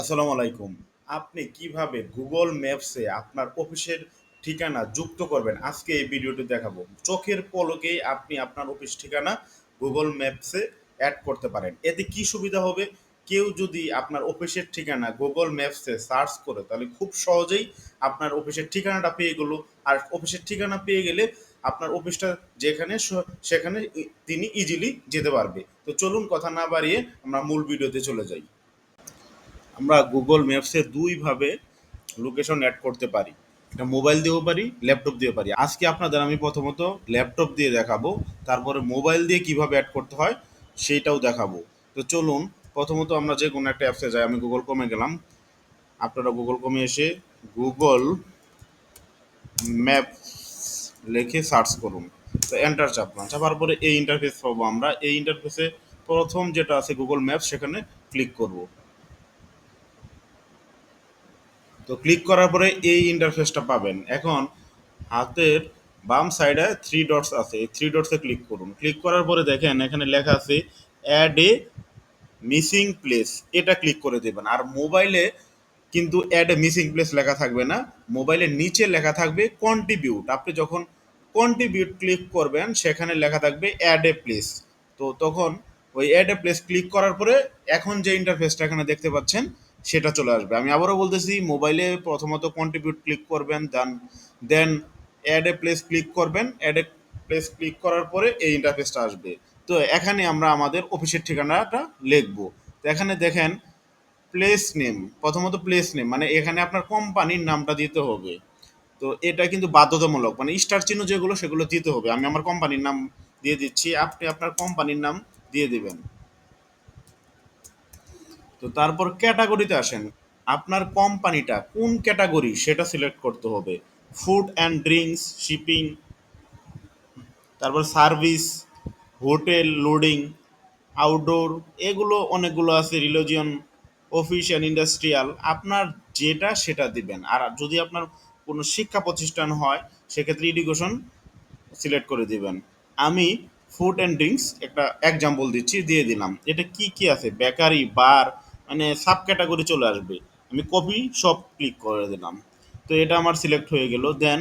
আসসালামু আলাইকুম। আপনি কীভাবে গুগল ম্যাপসে আপনার অফিসের ঠিকানা যুক্ত করবেন? আজকে এই ভিডিওটি দেখাবো। চোখের পলকেই আপনি আপনার অফিস ঠিকানা গুগল ম্যাপসে অ্যাড করতে পারেন। এতে কি সুবিধা হবে? কেউ যদি আপনার অফিসের ঠিকানা গুগল ম্যাপসে সার্চ করে, তাহলে খুব সহজেই আপনার অফিসের ঠিকানাটা পেয়ে গেল। আর অফিসের ঠিকানা পেয়ে গেলে আপনার অফিসটা যেখানে, সেখানে তিনি ইজিলি যেতে পারবে। তো চলুন কথা না বাড়িয়ে আমরা মূল ভিডিওতে চলে যাই। আমরা গুগল ম্যাপসে দুইভাবে লোকেশন অ্যাড করতে পারি। এটা মোবাইল দিয়েও পারি ল্যাপটপ দিয়েও পারি। আজকে আপনাদের আমি প্রথমত ল্যাপটপ দিয়ে দেখাবো, তারপরে মোবাইল দিয়ে কীভাবে অ্যাড করতে হয় সেইটাও দেখাবো। তো চলুন, প্রথমত আমরা যে কোনো একটা অ্যাপসে যাই, আমি গুগল কমে গেলাম। আপনারা গুগল কমে এসে গুগল ম্যাপ লিখে সার্চ করুন। তো এন্টার চাপলাম। চাপার পরে এই ইন্টারফেস পাবো আমরা। এই ইন্টারফেসে প্রথম যেটা আছে গুগল ম্যাপ সেখানে ক্লিক করব। তো ক্লিক করার পরে এই ইন্টারফেসটা পাবেন। এখন হাতের বাম সাইডে থ্রি ডটস আছে। এই থ্রি ডটসে ক্লিক করুন। ক্লিক করার পরে দেখেন এখানে লেখা আছে অ্যাড এ মিসিং প্লেস এটা ক্লিক করে দেবেন। আর মোবাইলে কিন্তু অ্যাড এ মিসিং প্লেস লেখা থাকবে না। মোবাইলের নিচে লেখা থাকবে কন্ট্রিবিউট আপনি যখন কন্ট্রিবিউট ক্লিক করবেন, সেখানে লেখা থাকবে অ্যাড এ প্লেস তো তখন ওই অ্যাড এ প্লেস ক্লিক করার পরে এখন যে ইন্টারফেসটা এখানে দেখতে পাচ্ছেন সেটা চলে আসবে। আমি আবারও বলতেছি মোবাইলে প্রথমত কন্ট্রিবিউট ক্লিক করবেন then then add a place click করবেন অ্যাড এ প্লেস ক্লিক করার পরে এই ইন্টারফেসটা আসবে। তো এখানে আমরা আমাদের অফিসের ঠিকানাটা লিখব। তো এখানে দেখেন প্লেস নেম প্রথমত প্লেস নেম মানে এখানে আপনার কোম্পানির নামটা দিতে হবে। তো এটা কিন্তু বাধ্যতামূলক মানে স্টার চিহ্ন যেগুলো সেগুলো দিতে হবে। আমি আমার কোম্পানির নাম দিয়ে দিচ্ছি, আপনি আপনার কোম্পানির নাম দিয়ে দিবেন। তো তারপর ক্যাটাগরিতে আসেন। আপনার কোম্পানিটা কোন ক্যাটাগরি সেটা সিলেক্ট করতে হবে। ফুড অ্যান্ড ড্রিঙ্কস শিপিং, তারপর সার্ভিস, হোটেল, লোডিং, আউটডোর, এগুলো অনেকগুলো আছে, রিলিজিয়ন, অফিস অ্যান্ড ইন্ডাস্ট্রিয়াল। আপনার যেটা সেটা দিবেন। আর যদি আপনার কোনো শিক্ষা প্রতিষ্ঠান হয়, সেক্ষেত্রে এডুকেশন সিলেক্ট করে দিবেন। আমি ফুড অ্যান্ড ড্রিঙ্কস একটা এক্সাম্পল দিচ্ছি, দিয়ে দিলাম। এটা কি কি আছে? বেকারি, বার মানে সাব ক্যাটাগরি চলে আসবে। আমি কপি সব ক্লিক করে দিলাম। তো এটা আমার সিলেক্ট হয়ে গেল। দেন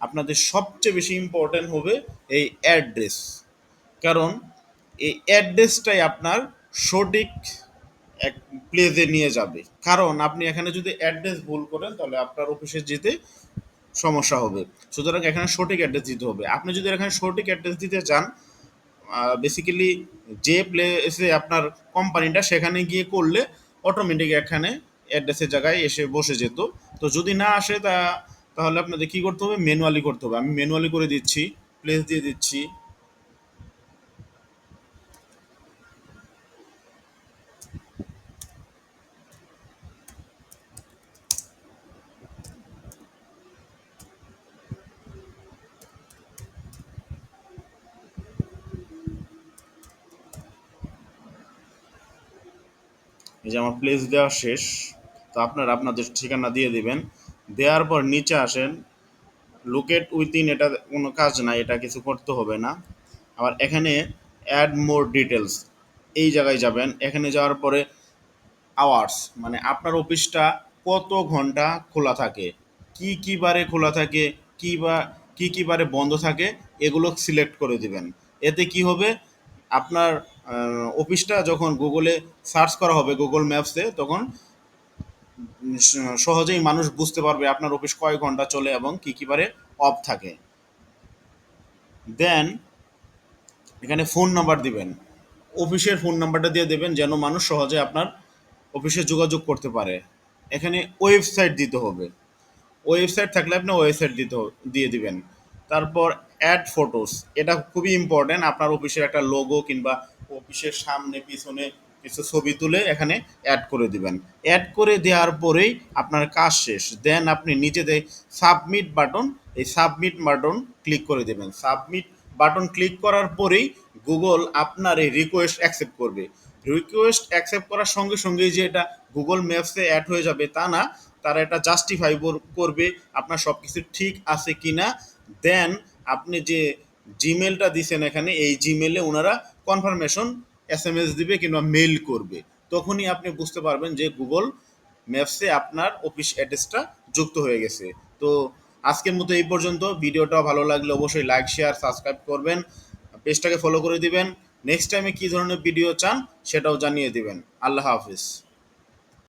আপনাদের সবচেয়ে বেশি ইম্পর্ট্যান্ট হবে এই অ্যাড্রেস কারণ এই অ্যাড্রেসটাই আপনার সঠিক এক প্লেসে নিয়ে যাবে। কারণ আপনি এখানে যদি অ্যাড্রেস ভুল করেন, তাহলে আপনার অফিসে যেতে সমস্যা হবে। সুতরাং এখানে সঠিক অ্যাড্রেস দিতে হবে। আপনি যদি এখানে সঠিক অ্যাড্রেস দিতে চান বেসিক্যালি যে প্লেসে আপনার কোম্পানিটা সেখানে গিয়ে করলে অটোমেটিক এখানে অ্যাড্রেসের জায়গায় এসে বসে যেত। তো যদি না আসে তা তাহলে আপনাদের কী করতে হবে? ম্যানুয়ালি করতে হবে। আমি ম্যানুয়ালি করে দিচ্ছি প্লেস দিয়ে দিচ্ছি। এই যে আমার প্লেস দেওয়া শেষ, তো আপনারা আপনাদের ঠিকানা দিয়ে দিবেন। দেওয়ার পর নিচে আসেন। লোকেট উইথিন এটা কোনো কাজ না এটা কিছু করতে হবে না। আবার এখানে অ্যাড মোর ডিটেলস এই জায়গায় যাবেন। এখানে যাওয়ার পরে আওয়ার্স মানে আপনার অফিসটা কত ঘণ্টা খোলা থাকে? কি কি বারে খোলা থাকে? কি বা, কি কি বারে বন্ধ থাকে? এগুলো সিলেক্ট করে দিবেন। এতে কি হবে? আপনার অফিসটা যখন গুগলে সার্চ করা হবে, গুগল ম্যাপসে, তখন সহজেই মানুষ বুঝতে পারবে আপনার অফিস কয় ঘণ্টা চলে এবং কি কি বারে অফ থাকে। দেন এখানে ফোন নাম্বার দিবেন। অফিসের ফোন নাম্বারটা দিয়ে দেবেন যেন মানুষ সহজে আপনার অফিসে যোগাযোগ করতে পারে। এখানে ওয়েবসাইট দিতে হবে। ওয়েবসাইট থাকলে আপনি ওয়েবসাইট দিতে দিয়ে দিবেন। তারপর অ্যাড ফটোস এটা খুবই ইম্পর্ট্যান্ট আপনার অফিসের একটা লোগো কিংবা অফিসের সামনে, পিছনে কিছু ছবি তুলে এখানে অ্যাড করে দিবেন। অ্যাড করে দেওয়ার পরেই আপনার কাজ শেষ। দেন আপনি নিচে যে সাবমিট বাটন এই সাবমিট বাটন ক্লিক করে দেবেন। সাবমিট বাটন ক্লিক করার পরেই গুগল আপনার এই রিকোয়েস্ট অ্যাকসেপ্ট করবে। রিকোয়েস্ট অ্যাকসেপ্ট করার সঙ্গে সঙ্গেই যে এটা গুগল ম্যাপসে অ্যাড হয়ে যাবে তা না, তারা এটা জাস্টিফাই করবে আপনার সব কিছু ঠিক আছে কি না দেন আপনি যে জিমেলটা দিছেন এখানে, এই জিমেলে ওনারা কনফার্মেশন এস এম এস দিবে কিংবা মেল করবে। তখনই আপনি বুঝতে পারবেন যে গুগল ম্যাপসে আপনার অফিস অ্যাড্রেসটা যুক্ত হয়ে গেছে। তো আজকের মতো এই পর্যন্ত। ভিডিওটা ভালো লাগলে অবশ্যই লাইক শেয়ার সাবস্ক্রাইব করবেন। পেজটাকে ফলো করে দিবেন। নেক্সট টাইমে কী ধরনের ভিডিও চান সেটাও জানিয়ে দিবেন। আল্লাহ হাফিজ।